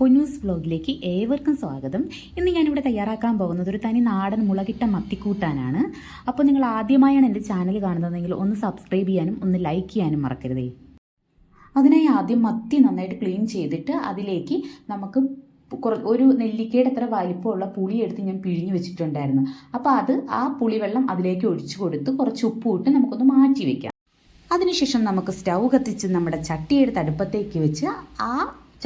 പൊന്നൂസ് വ്ലോഗിലേക്ക് ഏവർക്കും സ്വാഗതം. ഇന്ന് ഞാനിവിടെ തയ്യാറാക്കാൻ പോകുന്നത് ഒരു തനി നാടൻ മുളകിട്ട മത്തിക്കൂട്ടാനാണ്. അപ്പോൾ നിങ്ങൾ ആദ്യമായാണ് എന്റെ ചാനൽ കാണുന്നതെങ്കിൽ ഒന്ന് സബ്സ്ക്രൈബ് ചെയ്യാനും ഒന്ന് ലൈക്ക് ചെയ്യാനും മറക്കരുതേ. അതിനായി ആദ്യം മത്തി നന്നായിട്ട് ക്ലീൻ ചെയ്തിട്ട് അതിലേക്ക് നമുക്ക് ഒരു നെല്ലിക്കയുടെ അത്ര വലിപ്പമുള്ള പുളി എടുത്ത് ഞാൻ പിഴിഞ്ഞു വെച്ചിട്ടുണ്ടായിരുന്നു. അപ്പോൾ അത് ആ പുളിവെള്ളം അതിലേക്ക് ഒഴിച്ചു കൊടുത്ത് കുറച്ച് ഉപ്പ് ഇട്ട് നമുക്കൊന്ന് മാറ്റി വെക്കാം. അതിനുശേഷം നമുക്ക് സ്റ്റൗ കത്തിച്ച് നമ്മുടെ ചട്ടിയെടുത്ത് അടുപ്പത്തേക്ക് വെച്ച് ആ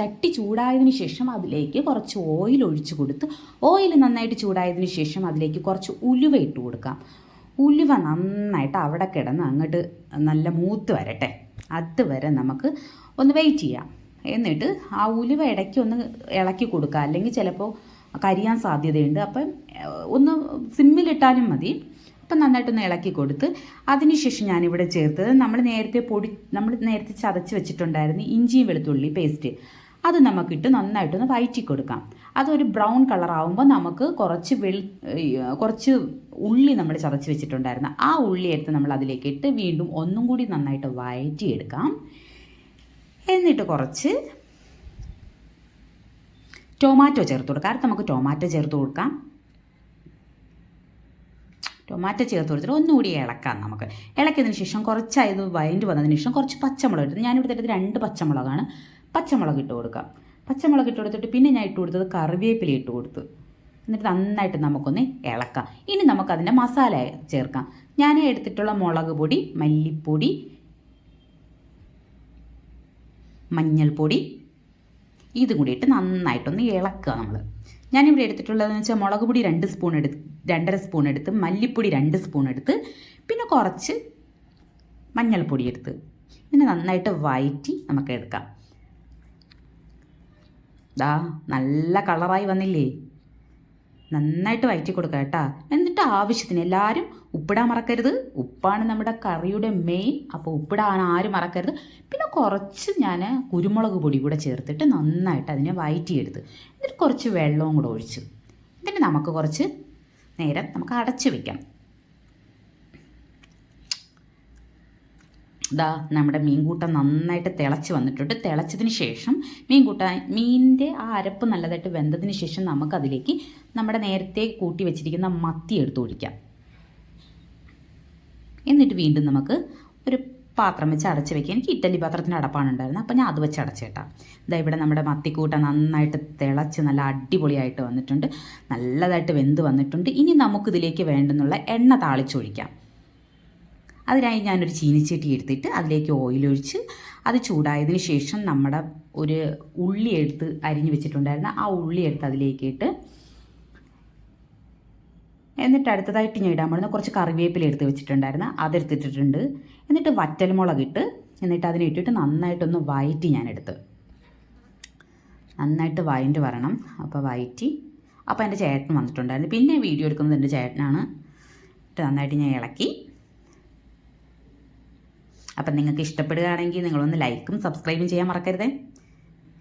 ചട്ടി ചൂടായതിന് ശേഷം അതിലേക്ക് കുറച്ച് ഓയിൽ ഒഴിച്ചു കൊടുത്ത് ഓയിൽ നന്നായിട്ട് ചൂടായതിന് ശേഷം അതിലേക്ക് കുറച്ച് ഉലുവ ഇട്ട് കൊടുക്കാം. ഉലുവ നന്നായിട്ട് അവിടെ കിടന്ന് അങ്ങോട്ട് നല്ല മൂത്ത് വരട്ടെ. അതുവരെ നമുക്ക് ഒന്ന് വെയിറ്റ് ചെയ്യാം. എന്നിട്ട് ആ ഉലുവ ഇടയ്ക്ക് ഒന്ന് ഇളക്കി കൊടുക്കുക. അല്ലെങ്കിൽ ചിലപ്പോൾ കരിയാൻ സാധ്യതയുണ്ട്. അപ്പം ഒന്ന് സിമ്മിലിട്ടാലും മതി. അപ്പം നന്നായിട്ടൊന്ന് ഇളക്കി കൊടുത്ത് അതിനുശേഷം ഞാനിവിടെ ചേർത്തത്. നമ്മൾ നേരത്തെ പൊടി നമ്മൾ നേരത്തെ ചതച്ച് വെച്ചിട്ടുണ്ടായിരുന്നു ഇഞ്ചിയും വെളുത്തുള്ളി പേസ്റ്റ് അത് നമുക്കിട്ട് നന്നായിട്ടൊന്ന് വയറ്റി കൊടുക്കാം അതൊരു ബ്രൗൺ കളർ ആകുമ്പോൾ നമുക്ക് കുറച്ച് വെളി കുറച്ച് ഉള്ളി നമ്മൾ ചതച്ച് വെച്ചിട്ടുണ്ടായിരുന്നു. ആ ഉള്ളി എടുത്ത് നമ്മൾ അതിലേക്ക് ഇട്ട് വീണ്ടും ഒന്നും കൂടി നന്നായിട്ട് വയറ്റിയെടുക്കാം. എന്നിട്ട് കുറച്ച് ടൊമാറ്റോ ചേർത്ത് കൊടുക്കാം. അടുത്ത് നമുക്ക് ടൊമാറ്റോ ചേർത്ത് കൊടുക്കാം. ടൊമാറ്റോ ചേർത്ത് കൊടുത്തിട്ട് ഒന്നുകൂടി ഇളക്കാം നമുക്ക്. ഇളക്കിയതിന് ശേഷം കുറച്ചായത് വഴണ്ട് വന്നതിന് ശേഷം കുറച്ച് പച്ചമുളക് എടുത്ത് ഞാനിവിടെ എടുത്തത് രണ്ട് പച്ചമുളകാണ്. പച്ചമുളക് ഇട്ട് കൊടുക്കാം. പച്ചമുളക് ഇട്ട് കൊടുത്തിട്ട് പിന്നെ ഞാൻ ഇട്ട് കൊടുത്തത് കറിവേപ്പില ഇട്ട് കൊടുത്തു. എന്നിട്ട് നന്നായിട്ട് നമുക്കൊന്ന് ഇളക്കാം. ഇനി നമുക്കതിന്റെ മസാല ചേർക്കാം. ഞാൻ എടുത്തിട്ടുള്ള മുളക് പൊടി മല്ലിപ്പൊടി മഞ്ഞൾപ്പൊടി ഇതും കൂടി ഇട്ട് നന്നായിട്ടൊന്ന് ഇളക്കുക നമ്മൾ ഞാനിവിടെ എടുത്തിട്ടുള്ളതെന്ന് വെച്ചാൽ മുളക് പൊടി രണ്ട് സ്പൂൺ എടുത്ത് രണ്ടര സ്പൂൺ എടുത്ത് മല്ലിപ്പൊടി രണ്ട് സ്പൂൺ എടുത്ത് പിന്നെ കുറച്ച് മഞ്ഞൾപ്പൊടി എടുത്ത്. ഇതിനെ നന്നായിട്ട് വയറ്റി നമുക്ക് എടുക്കാം ദാ നല്ല കളറായി വന്നില്ലേ? നന്നായിട്ട് വയറ്റി കൊടുക്കുക കേട്ടാ. എന്നിട്ട് ആവശ്യത്തിന് എല്ലാവരും ഉപ്പിടാൻ മറക്കരുത്. ഉപ്പാണ് നമ്മുടെ കറിയുടെ മെയിൻ അപ്പോൾ ഉപ്പിടാൻ ആരും മറക്കരുത്. പിന്നെ കുറച്ച് ഞാൻ കുരുമുളക് പൊടി കൂടെ ചേർത്തിട്ട് നന്നായിട്ട് അതിനെ വയറ്റിയെടുത്ത് എന്നിട്ട് കുറച്ച് വെള്ളവും കൂടെ ഒഴിച്ചു. എന്നിട്ട് നമുക്ക് കുറച്ച് നേരം നമുക്ക് അടച്ചു വെക്കാം. ദാ നമ്മുടെ മീൻകൂട്ട നന്നായിട്ട് തിളച്ച് വന്നിട്ടുണ്ട്. തിളച്ചതിന് ശേഷം മീൻകൂട്ട മീനിന്റെ ആ അരപ്പ് നല്ലതായിട്ട് വെന്തതിന് ശേഷം നമുക്കതിലേക്ക് നമ്മുടെ നേരത്തെ കൂട്ടി വെച്ചിരിക്കുന്ന മത്തി എടുത്ത് ഒഴിക്കാം. എന്നിട്ട് വീണ്ടും നമുക്ക് ഒരു പാത്രം വെച്ച് അടച്ച് വെക്കുക എനിക്ക് ഇറ്റലി പാത്രത്തിന് അടപ്പാണ് ഉണ്ടായിരുന്നത് അപ്പോൾ ഞാൻ അത് വെച്ച് അടച്ചേട്ടാ. ഇതാ ഇവിടെ നമ്മുടെ മത്തിക്കൂട്ട നന്നായിട്ട് തിളച്ച് നല്ല അടിപൊളിയായിട്ട് വന്നിട്ടുണ്ട്. നല്ലതായിട്ട് വെന്ത് വന്നിട്ടുണ്ട്. ഇനി നമുക്കിതിലേക്ക് വേണ്ടെന്നുള്ള എണ്ണ താളിച്ചൊഴിക്കാം അതിനായി ഞാനൊരു ചീനിച്ചട്ടി എടുത്തിട്ട് അതിലേക്ക് ഓയിൽ ഒഴിച്ച് അത് ചൂടായതിന് ശേഷം നമ്മുടെ ഒരു ഉള്ളി എടുത്ത് അരിഞ്ഞു വെച്ചിട്ടുണ്ടായിരുന്ന ആ ഉള്ളി എടുത്ത് അതിലേക്ക് ഇട്ട് എന്നിട്ട് അടുത്തതായിട്ട് ഞാൻ ഇടാൻ പോകുന്ന കുറച്ച് കറിവേപ്പില എടുത്ത് വെച്ചിട്ടുണ്ടായിരുന്നു. അതെടുത്തിട്ടിട്ടുണ്ട്. എന്നിട്ട് വറ്റൽമുളക് ഇട്ട് എന്നിട്ട് അതിനെ ഇട്ടിട്ട് നന്നായിട്ടൊന്ന് വയറ്റി ഞാൻ എടുത്ത് നന്നായിട്ട് വയറ്റ് വരണം. അപ്പോൾ വയറ്റി. അപ്പോൾ എന്റെ ചേട്ടൻ വന്നിട്ടുണ്ടായിരുന്നു. പിന്നെ വീഡിയോ എടുക്കുന്നത് എന്റെ ചേട്ടനാണ്. നന്നായിട്ട് ഞാൻ ഇളക്കി. അപ്പം നിങ്ങൾക്ക് ഇഷ്ടപ്പെടുകയാണെങ്കിൽ നിങ്ങളൊന്ന് ലൈക്കും സബ്സ്ക്രൈബും ചെയ്യാൻ മറക്കരുതേ.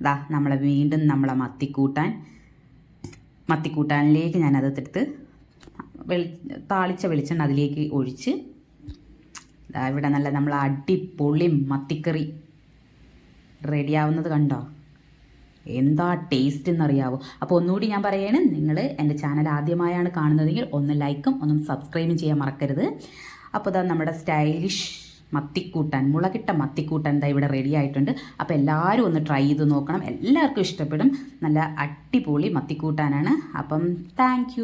ദാ നമ്മളെ വീണ്ടും നമ്മളെ മത്തിക്കൂട്ടാൻ മത്തിക്കൂട്ടാനിലേക്ക് ഞാനത് എടുത്ത് വെളി താളിച്ച വെളിച്ചെണ്ണ അതിലേക്ക് ഒഴിച്ച് ഇവിടെ നല്ല നമ്മൾ അടിപൊളി മത്തിക്കറി റെഡിയാവുന്നത് കണ്ടോ? എന്താ ടേസ്റ്റ് എന്നറിയാവോ? അപ്പോൾ ഒന്നുകൂടി ഞാൻ പറയണേ നിങ്ങൾ എന്റെ ചാനൽ ആദ്യമായാണ് കാണുന്നതെങ്കിൽ ഒന്ന് ലൈക്കും ഒന്ന് സബ്സ്ക്രൈബും ചെയ്യാൻ മറക്കരുത്. അപ്പോൾ ഇതാ നമ്മുടെ സ്റ്റൈലിഷ് മത്തിക്കൂട്ടാൻ മുളകിട്ട മത്തിക്കൂട്ടാൻ ദാ ഇവിടെ റെഡി ആയിട്ടുണ്ട്. അപ്പോൾ എല്ലാവരും ഒന്ന് ട്രൈ ചെയ്ത് നോക്കണം. എല്ലാവർക്കും ഇഷ്ടപ്പെടും. നല്ല അടിപൊളി മത്തിക്കൂട്ടാനാണ്. അപ്പം താങ്ക്